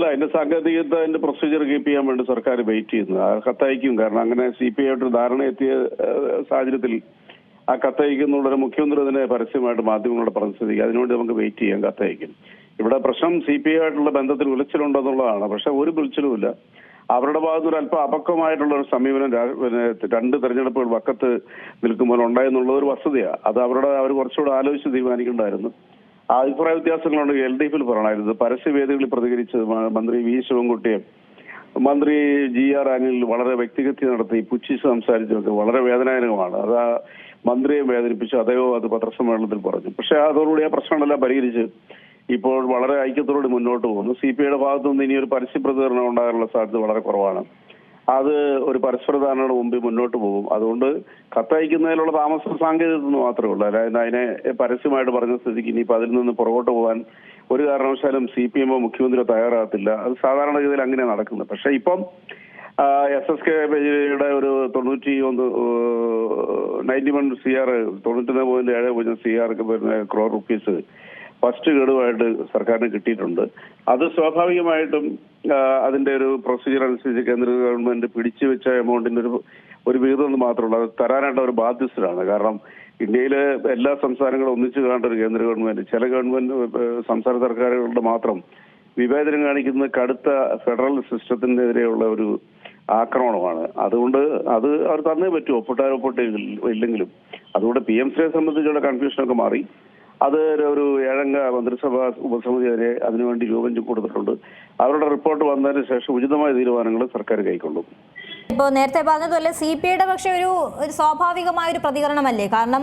അല്ല അതിന്റെ സാങ്കേതികത അതിന്റെ പ്രൊസീജിയർ കീപ്പ് ചെയ്യാൻ വേണ്ടി സർക്കാർ വെയിറ്റ് ചെയ്യുന്നത് കത്തയക്കും. കാരണം അങ്ങനെ സി പി ഐ ഒരു ധാരണ എത്തിയ സാഹചര്യത്തിൽ ആ കത്തയക്കുന്നുള്ള മുഖ്യമന്ത്രി അതിനെ പരസ്യമായിട്ട് മാധ്യമങ്ങളോട് പറഞ്ഞ സ്ഥിതിക്ക്. അതിനുവേണ്ടി നമുക്ക് വെയിറ്റ് ചെയ്യാം കത്തയക്കും ഇവിടെ പ്രശ്നം സി പി ആയിട്ടുള്ള ബന്ധത്തിൽ ഉലച്ചിലുണ്ടെന്നുള്ളതാണ് പക്ഷെ ഒരു ഉലച്ചിലുമില്ല അവരുടെ ഭാഗത്ത് ഒരു അല്പം അപക്വമായിട്ടുള്ള ഒരു സമീപനം രണ്ട് തെരഞ്ഞെടുപ്പുകൾ വക്കത്ത് നിൽക്കുമ്പോൾ ഉണ്ടായെന്നുള്ളത് ഒരു വസ്തുതയാണ് അത് അവരുടെ അവർ കുറച്ചുകൂടെ ആലോചിച്ച് തീരുമാനിക്കേണ്ടായിരുന്നു അഭിപ്രായ വ്യത്യാസങ്ങളുണ്ട്. എൽ ഡി എഫിൽ പറയണമായിരുന്നു പരസ്യവേദികളിൽ പ്രതികരിച്ചത് മന്ത്രി വി ശിവൻകുട്ടിയെ മന്ത്രി ജി ആർ അനിൽ വളരെ വ്യക്തിഗത നടത്തി പുച്ഛിച്ച് സംസാരിച്ചതൊക്കെ വളരെ വേദനാജനകമാണ്. അത് ആ മന്ത്രിയെ വേദനിപ്പിച്ചു അദ്ദേഹവും അത് പത്രസമ്മേളനത്തിൽ പറഞ്ഞു. പക്ഷെ അതോടുകൂടി ആ പ്രശ്നങ്ങളെല്ലാം പരിഹരിച്ച് ഇപ്പോൾ വളരെ ഐക്യത്തോടെ മുന്നോട്ട് പോകുന്നു. സി പി ഐയുടെ ഭാഗത്തുനിന്ന് ഇനിയൊരു പരസ്യ പ്രതികരണം ഉണ്ടാകാനുള്ള സാധ്യത വളരെ കുറവാണ്. അത് ഒരു പരസ്പര ധാരണയുടെ മുമ്പിൽ മുന്നോട്ട് പോകും. അതുകൊണ്ട് കത്തയക്കുന്നതിലുള്ള താമസ സാങ്കേതികത മാത്രമേ ഉള്ളൂ. അതായത് അതിനെ പരസ്യമായിട്ട് പറഞ്ഞ സ്ഥിതിക്ക് ഇനിയിപ്പോൾ അതിൽ നിന്ന് പുറകോട്ട് പോകാൻ ഒരു കാരണവശാലും സി പി എമ്മോ മുഖ്യമന്ത്രിയോ തയ്യാറാകത്തില്ല. അത് സാധാരണഗതിയിൽ അങ്ങനെ നടക്കുന്നത്. പക്ഷേ ഇപ്പം എസ് എസ് കെ യുടെ ഒരു തൊണ്ണൂറ്റി ഒന്ന് നയന്റി വൺ സി ആർ തൊണ്ണൂറ്റൊന്ന് പോയിന്റ് ഏഴ് പൂജ്യം സി ആർ പിന്നെ ക്രോർ റുപ്പീസ് ഫസ്റ്റ് ഗഡുവായിട്ട് സർക്കാരിന് കിട്ടിയിട്ടുണ്ട്. അത് സ്വാഭാവികമായിട്ടും അതിന്റെ ഒരു പ്രൊസീജിയർ അനുസരിച്ച് കേന്ദ്ര ഗവൺമെന്റ് പിടിച്ചു വെച്ച എമൗണ്ടിന്റെ ഒരു ഒരു വിഹിതം മാത്രമല്ല അത് തരാനായിട്ട് അവർ ബാധ്യസ്ഥരാണ്. കാരണം ഇന്ത്യയിലെ എല്ലാ സംസ്ഥാനങ്ങളും ഒന്നിച്ചു കാണേണ്ട ഒരു കേന്ദ്ര ഗവൺമെന്റ് ചില ഗവൺമെന്റ് സംസ്ഥാന സർക്കാരുകളുടെ മാത്രം വിവേചനം കാണിക്കുന്ന കടുത്ത ഫെഡറൽ സിസ്റ്റത്തിനെതിരെയുള്ള ഒരു ആക്രമണമാണ്. അതുകൊണ്ട് അത് അവർ തന്നേ പറ്റൂ ഒപ്പിട്ടാൽ ഒപ്പിട്ട് ഇല്ലെങ്കിലും. അതുകൊണ്ട് പി എം സിയെ സംബന്ധിച്ചുള്ള കൺഫ്യൂഷനൊക്കെ മാറി. അത് ഒരു ഏഴംഗ മന്ത്രിസഭാ ഉപസമിതി വരെ അതിനുവേണ്ടി രൂപം കൊടുത്തിട്ടുണ്ട് അവരുടെ റിപ്പോർട്ട് വന്നതിന് ശേഷം ഉചിതമായ തീരുമാനങ്ങൾ സർക്കാർ കൈക്കൊള്ളും. ഇപ്പോൾ നേരത്തെ പറഞ്ഞതുപോലെ സി പി ഐയുടെ പക്ഷേ ഒരു ഒരു സ്വാഭാവികമായ ഒരു പ്രതികരണമല്ലേ? കാരണം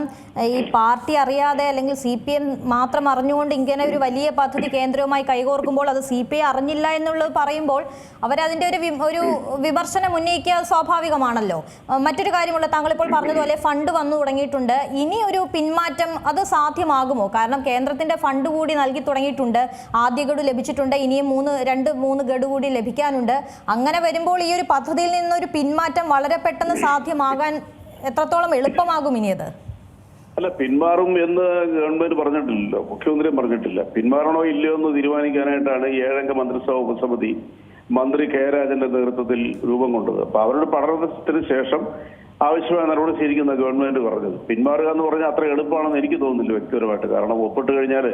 ഈ പാർട്ടി അറിയാതെ അല്ലെങ്കിൽ സി പി എം മാത്രം അറിഞ്ഞുകൊണ്ട് ഇങ്ങനെ ഒരു വലിയ പദ്ധതി കേന്ദ്രവുമായി കൈകോർക്കുമ്പോൾ അത് സി പി ഐ അറിഞ്ഞില്ല എന്നുള്ളത് പറയുമ്പോൾ അവരതിന്റെ ഒരു ഒരു വിമർശനം ഉന്നയിക്കുക സ്വാഭാവികമാണല്ലോ. മറ്റൊരു കാര്യമുള്ള താങ്കളിപ്പോൾ പറഞ്ഞതുപോലെ ഫണ്ട് വന്നു തുടങ്ങിയിട്ടുണ്ട്. ഇനി ഒരു പിന്മാറ്റം അത് സാധ്യമാകുമോ? കാരണം കേന്ദ്രത്തിന്റെ ഫണ്ട് കൂടി നൽകി തുടങ്ങിയിട്ടുണ്ട്. ആദ്യ ഗഡു ലഭിച്ചിട്ടുണ്ട്. ഇനിയും മൂന്ന് രണ്ട് മൂന്ന് ഗഡു കൂടി ലഭിക്കാനുണ്ട്. അങ്ങനെ വരുമ്പോൾ ഈ ഒരു പദ്ധതിയിൽ നിന്നൊരു പിന്മാറ്റം വളരെ പെട്ടെന്ന് സാധ്യമാകാൻ എത്രത്തോളം എളുപ്പമാകും ഇനി അത്? അല്ല പിന്മാറും എന്ന് ഗവൺമെന്റ് പറഞ്ഞിട്ടില്ലല്ലോ മുഖ്യമന്ത്രിയും പറഞ്ഞിട്ടില്ല. പിന്മാറണോ ഇല്ലയോ എന്ന് തീരുമാനിക്കാനായിട്ടാണ് ഏഴംഗ മന്ത്രിസഭാ ഉപസമിതി മന്ത്രി കെ രാജന്റെ നേതൃത്വത്തിൽ രൂപം കൊണ്ടത്. അപ്പൊ അവരുടെ പഠനത്തിന് ശേഷം ആവശ്യമായ നടപടി സ്വീകരിക്കുന്ന ഗവൺമെന്റ് പറഞ്ഞത്. പിന്മാറുക എന്ന് പറഞ്ഞാൽ അത്ര എളുപ്പമാണെന്ന് എനിക്ക് തോന്നുന്നില്ല വ്യക്തിപരമായിട്ട്. കാരണം ഒപ്പിട്ട് കഴിഞ്ഞാൽ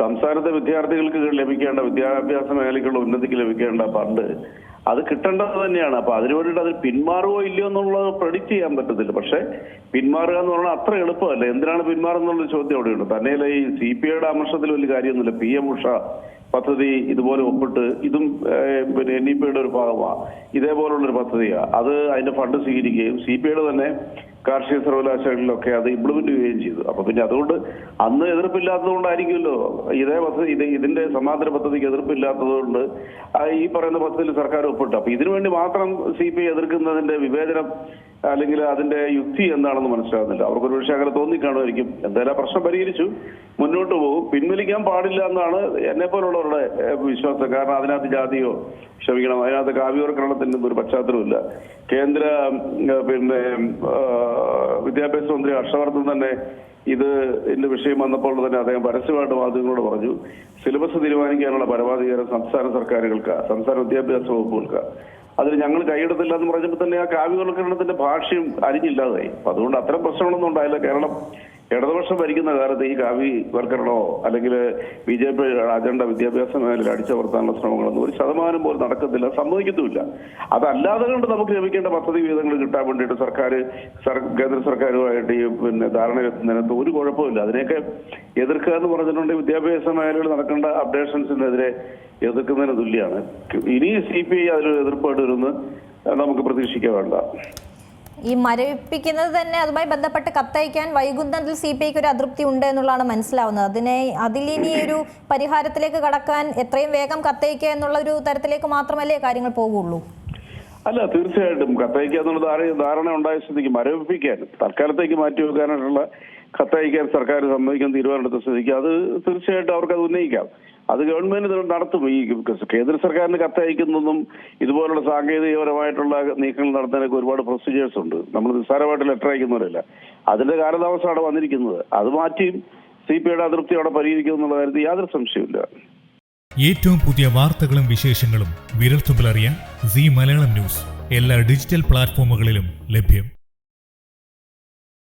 സംസ്ഥാനത്തെ വിദ്യാർത്ഥികൾക്ക് ലഭിക്കേണ്ട വിദ്യാഭ്യാസ മേഖലയ്ക്കുള്ള ഉന്നതിക്ക് ലഭിക്കേണ്ട ഫണ്ട് അത് കിട്ടേണ്ടത് തന്നെയാണ്. അപ്പൊ അതിനു വേണ്ടിയിട്ട് അത് പിന്മാറുകയോ ഇല്ലയോ എന്നുള്ളത് പ്രഡിക്റ്റ് ചെയ്യാൻ പറ്റത്തില്ല. പക്ഷെ പിന്മാറുക എന്ന് പറഞ്ഞാൽ അത്ര എളുപ്പമല്ല. എന്തിനാണ് പിന്മാറുന്നുള്ള ചോദ്യം അവിടെയുണ്ട്. തന്നെയല്ല ഈ സി പി ഐയുടെ അമർഷത്തിൽ വലിയ കാര്യമൊന്നുമില്ല. പി എം ഉഷ പദ്ധതി ഇതുപോലെ ഒപ്പിട്ട് ഇതും പിന്നെ എൻ ഇ പിയുടെ ഒരു ഭാഗമാണ് ഇതേപോലുള്ള ഒരു പദ്ധതിയാണ് അത് അതിന്റെ ഫണ്ട് സ്വീകരിക്കുകയും സി പി ഐയുടെ തന്നെ കാർഷിക സർവകലാശാലകളിലൊക്കെ അത് ഇംപ്ലിമെന്റ് ചെയ്യുകയും ചെയ്തു. അപ്പൊ പിന്നെ അതുകൊണ്ട് അന്ന് എതിർപ്പില്ലാത്തത് കൊണ്ടായിരിക്കുമല്ലോ ഇതേ പദ്ധതി ഇത് ഇതിന്റെ സമാന്തര പദ്ധതിക്ക് എതിർപ്പില്ലാത്തതുകൊണ്ട് ഈ പറയുന്ന പദ്ധതിയിൽ സർക്കാർ ഒപ്പിട്ടു. അപ്പൊ ഇതിനുവേണ്ടി മാത്രം സി പി ഐ എതിർക്കുന്നതിന്റെ വിവേചനം അല്ലെങ്കിൽ അതിന്റെ യുക്തി എന്താണെന്ന് മനസ്സിലാകുന്നില്ല. അവർക്കൊരു പക്ഷേ അങ്ങനെ തോന്നിക്കാണുമായിരിക്കും. എന്തായാലും പ്രശ്നം പരിഹരിച്ചു മുന്നോട്ട് പോകും. പിൻവലിക്കാൻ പാടില്ല എന്നാണ് എന്നെ പോലുള്ളവരുടെ വിശ്വാസം. കാരണം അതിനകത്ത് ജാതിയോ ക്ഷമിക്കണം അതിനകത്ത് കാവ്യവർക്കരണത്തിന്റെ ഒരു പശ്ചാത്തലമില്ല കേന്ദ്ര പിന്നെ വിദ്യാഭ്യാസ മന്ത്രി ഹർഷവർദ്ധൻ തന്നെ ഇത് ഇതിന്റെ വിഷയം വന്നപ്പോൾ തന്നെ അദ്ദേഹം പരസ്യമായിട്ട് മാധ്യമങ്ങളോട് പറഞ്ഞു സിലബസ് തീരുമാനിക്കാനുള്ള പരമാധികാരം സംസ്ഥാന സർക്കാരുകൾക്ക് സംസ്ഥാന വിദ്യാഭ്യാസ വകുപ്പുകൾക്ക്. അതിന് ഞങ്ങൾ കൈയെടുത്തില്ല എന്ന് പറഞ്ഞപ്പോൾ തന്നെ ആ കാവ്യവൽക്കരണത്തിന്റെ ഭാഷയും അരിഞ്ഞില്ലാതായി. അപ്പൊ അതുകൊണ്ട് അത്തരം പ്രശ്നങ്ങളൊന്നും ഉണ്ടായില്ല. കേരളം ഇടതുപക്ഷം ഭരിക്കുന്ന കാലത്ത് ഈ കാവി വർക്കറിനോ അല്ലെങ്കിൽ ബി ജെ പി അജണ്ട വിദ്യാഭ്യാസ മേഖലയിൽ അടിച്ചമർത്താനുള്ള ശ്രമങ്ങളൊന്നും ഒരു ശതമാനം പോലും നടക്കത്തില്ല സമ്മതിക്കത്തുമില്ല. അതല്ലാതെ കൊണ്ട് നമുക്ക് ലഭിക്കേണ്ട പദ്ധതി വിഹിതങ്ങൾ കിട്ടാൻ വേണ്ടിയിട്ട് സർക്കാർ സർ- കേന്ദ്ര സർക്കാരുമായിട്ട് ഈ പിന്നെ ധാരണയിലെത്തുന്നതിനകത്ത് ഒരു കുഴപ്പമില്ല അതിനെയൊക്കെ എതിർക്കുക എന്ന് പറഞ്ഞിട്ടുണ്ടെങ്കിൽ വിദ്യാഭ്യാസ മേഖലയിൽ നടക്കേണ്ട അപ്ഡേഷൻസിനെതിരെ എതിർക്കുന്നതിന് തുല്യമാണ് ഇനി സി പി ഐ അതിലൊരു എതിർപ്പായിട്ട് വരുമെന്ന് നമുക്ക് പ്രതീക്ഷിക്കാൻ വേണ്ട ഈ മരവിപ്പിക്കുന്നത് തന്നെ അതുമായി ബന്ധപ്പെട്ട് കത്തയക്കാൻ വൈകുന്നതിൽ സി പി ഐക്ക് ഒരു അതൃപ്തി ഉണ്ട് എന്നുള്ളതാണ് മനസ്സിലാവുന്നത്. അതിനെ അതിലിനി ഒരു പരിഹാരത്തിലേക്ക് കടക്കാൻ എത്രയും വേഗം കത്തയക്കുക എന്നുള്ള ഒരു തരത്തിലേക്ക് മാത്രമല്ലേ കാര്യങ്ങൾ പോകുള്ളൂ അല്ല തീർച്ചയായിട്ടും. കത്തയക്കുക എന്നുള്ള ധാരണ ഉണ്ടായ സ്ഥിതിക്ക് മരവിപ്പിക്കാൻ തൽക്കാലത്തേക്ക് മാറ്റി വെക്കാനായിട്ടുള്ള കത്തയക്കാൻ സർക്കാർ സമ്മതിക്കാൻ തീരുമാനമെടുത്ത സ്ഥിതിക്ക് അത് തീർച്ചയായിട്ടും അവർക്ക് അത് ഉന്നയിക്കാം. അത് ഗവൺമെന്റ് നടത്തും. ഈ കേന്ദ്ര സർക്കാരിന് കത്തയക്കുന്നതും ഇതുപോലുള്ള സാങ്കേതികപരമായിട്ടുള്ള നീക്കങ്ങൾ നടത്താനൊക്കെ ഒരുപാട് പ്രൊസീജിയേഴ്സ് ഉണ്ട്. നമ്മൾ നിസ്സാരമായിട്ട് ലെറ്റർ അയക്കുന്നവരല്ല അതിന്റെ കാലതാമസമാണ് വന്നിരിക്കുന്നത്. അത് മാറ്റിയും സി പി ഐയുടെ അതൃപ്തി അവിടെ പരിഹരിക്കും എന്നുള്ള കാര്യത്തിൽ യാതൊരു സംശയമില്ല ഏറ്റവും പുതിയ വാർത്തകളും വിശേഷങ്ങളും വിരൽത്തുമ്പിലറിയാൻ സി മലയാളം ന്യൂസ്. എല്ലാ ഡിജിറ്റൽ പ്ലാറ്റ്ഫോമുകളിലും ലഭ്യം.